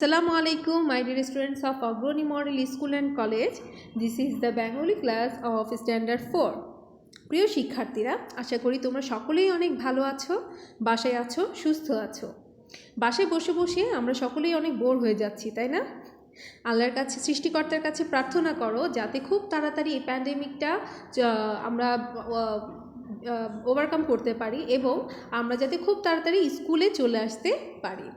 Assalamu alaikum, my dear students of Agroni Model School and College. This is the Bengali class of Standard 4. প্রিয় শিক্ষার্থীরা আশা করি তোমরা সকলেই অনেক ভালো আছো বাসায় আছো সুস্থ আছো বাসায় বসে বসে আমরা সকলেই অনেক বোর হয়ে যাচ্ছি তাই না আল্লাহর কাছে সৃষ্টিকর্তার কাছে প্রার্থনা করো যাতে খুব তাড়াতাড়ি এই প্যান্ডেমিকটা আমরা ওভারকাম করতে পারি এবং আমরা যাতে খুব তাড়াতাড়ি স্কুলে চলে আসতে পারি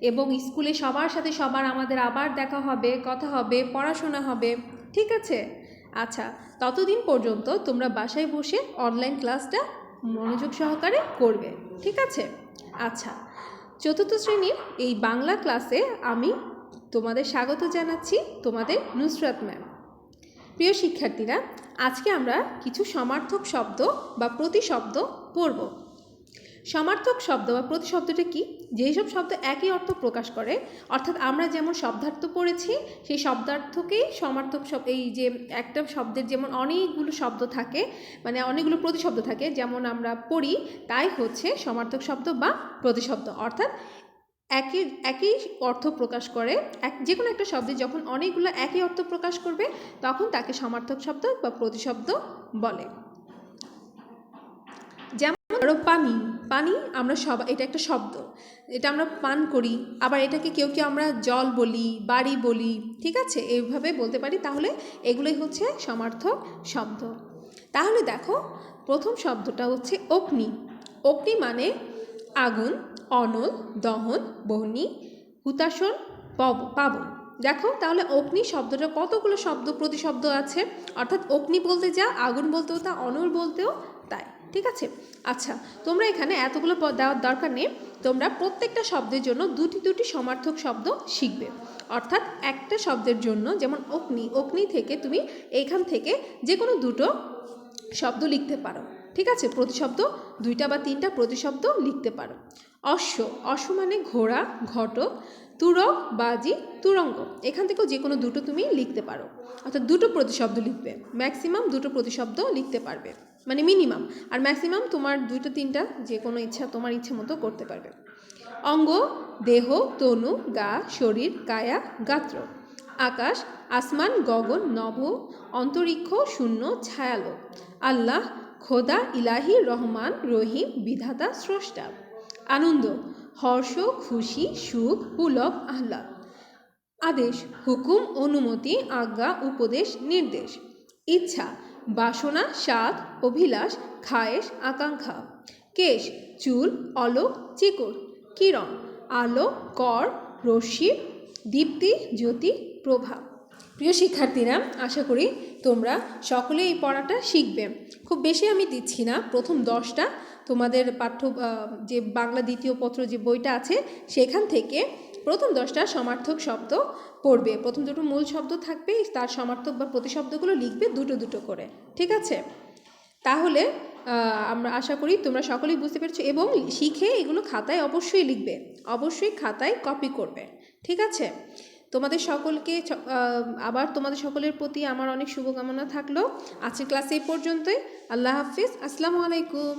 এবং স্কুলে সবার সাথে সবার আমাদের আবার দেখা হবে, কথা হবে, পড়াশোনা হবে। ঠিক আছে? আচ্ছা ততদিন পর্যন্ত তোমরা বাসায় বসে অনলাইন ক্লাসটা মনোযোগ সহকারে করবে। ঠিক আছে? আচ্ছা চতুর্থ শ্রেণির এই বাংলা ক্লাসে আমি তোমাদের স্বাগত জানাচ্ছি তোমাদের নুসরাত ম্যাম প্রিয় শিক্ষার্থীরা, আজকে আমরা কিছু সমার্থক শব্দ বা প্রতিশব্দ পড়ব। সমার্থক শব্দ বা প্রতিশব্দটা কি? যেসব শব্দ একই অর্থ প্রকাশ করে, অর্থাৎ আমরা যেমন শব্দার্থ পড়েছি, সেই শব্দার্থকেই সমার্থক শব্দ এই যে একটা শব্দের যেমন অনেকগুলো শব্দ থাকে মানে অনেকগুলো প্রতিশব্দ থাকে, যেমন আমরা পড়ি, তাই হচ্ছে সমার্থক শব্দ বা প্রতিশব্দ। অর্থাৎ একই একই অর্থ প্রকাশ করে, এক যে কোনো একটা শব্দে যখন অনেকগুলো একই অর্থ প্রকাশ করবে, তখন তাকে সমার্থক শব্দ বা প্রতিশব্দ বলে। যেমন পানি। পানি, আমরা সব, এটা একটা শব্দ। এটা আমরা পান করি, আবার এটাকে কেউ কেউ আমরা জল বলি, বাড়ি বলি, ঠিক আছে? এইভাবে বলতে পারি, তাহলে এগুলোই হচ্ছে সমার্থক শব্দ। তাহলে দেখো, প্রথম শব্দটা হচ্ছে অগ্নি। অগ্নি মানে আগুন, অনল, দহন, বহনি হুতাসন পব, পাবন। দেখো, তাহলে অগ্নি শব্দটা কতগুলো শব্দ, প্রতিশব্দ আছে? অর্থাৎ অগ্নি বলতে যা, আগুন বলতেও তা, অনল বলতেও তাই, ঠিক আছে? আচ্ছা তোমরা এখানে এতগুলো পদ দেওয়ার দরকার নেই। তোমরা প্রত্যেকটা শব্দের জন্য দুটি দুটি সমার্থক শব্দ শিখবে। অর্থাৎ একটা শব্দের জন্য যেমন অগ্নি অগ্নি থেকে তুমি এইখান থেকে যে কোনো দুটো শব্দ লিখতে পারো। ঠিক আছে? প্রতিশব্দ, দুইটা বা তিনটা প্রতিশব্দ লিখতে পারো। অশ্ব অশ্ব মানে ঘোড়া, ঘটক তুরক বাজি, তুরঙ্গ। এখান থেকেও যে কোনো দুটো তুমি লিখতে পারো। অর্থাৎ দুটো প্রতিশব্দ লিখবে। ম্যাক্সিমাম দুটো প্রতিশব্দ লিখতে পারবে। মানে মিনিমাম। আর ম্যাক্সিমাম তোমার দুটো তিনটা যে কোনো ইচ্ছা, তোমার ইচ্ছে মতো করতে পারবে। অঙ্গ, দেহ, তনু, গা, শরীর, কায়া, গাত্র। আকাশ, আসমান, গগন, নভ, অন্তরিক্ষ, শূন্য ছায়ালো আল্লাহ খোদা ইলাহি রহমান রহিম, বিধাতা স্রষ্টা। আনন্দ, হর্ষ, খুশি, সুখ, পুলক, আহ্লাদ। আদেশ, হুকুম, অনুমতি, আজ্ঞা, উপদেশ, নির্দেশ। ইচ্ছা, বাসনা, স্বাদ, অভিলাষ, খায়েশ, আকাঙ্ক্ষা। কেশ, চুল, অলোক, চিকর, কিরণ, আলো, কর, রশ্মি, দীপ্তি, জ্যোতি প্রভাব প্রিয় শিক্ষার্থীরা, আশা করি তোমরা সকলে এই পড়াটা শিখবে। খুব বেশি আমি দিচ্ছি না, প্রথম দশটা। তোমাদের পাঠ্য যে বাংলা দ্বিতীয় পত্র যে বইটা আছে, সেখান থেকে প্রথম দশটা সমার্থক শব্দ পড়বে। প্রথম দুটো মূল শব্দ থাকবে, তার সমার্থক বা প্রতিশব্দগুলো লিখবে দুটো দুটো করে, ঠিক আছে? তাহলে আমরা আশা করি তোমরা সকলেই বুঝতে পেরেছ এবং শিখে এগুলো খাতায় অবশ্যই লিখবে, অবশ্যই খাতায় কপি করবে, ঠিক আছে? তোমাদের সকলকে আবার তোমাদের সকলের প্রতি আমার অনেক শুভকামনা থাকল। আজকের ক্লাস এই পর্যন্তই। আল্লাহ হাফিজ। আসসালামু আলাইকুম।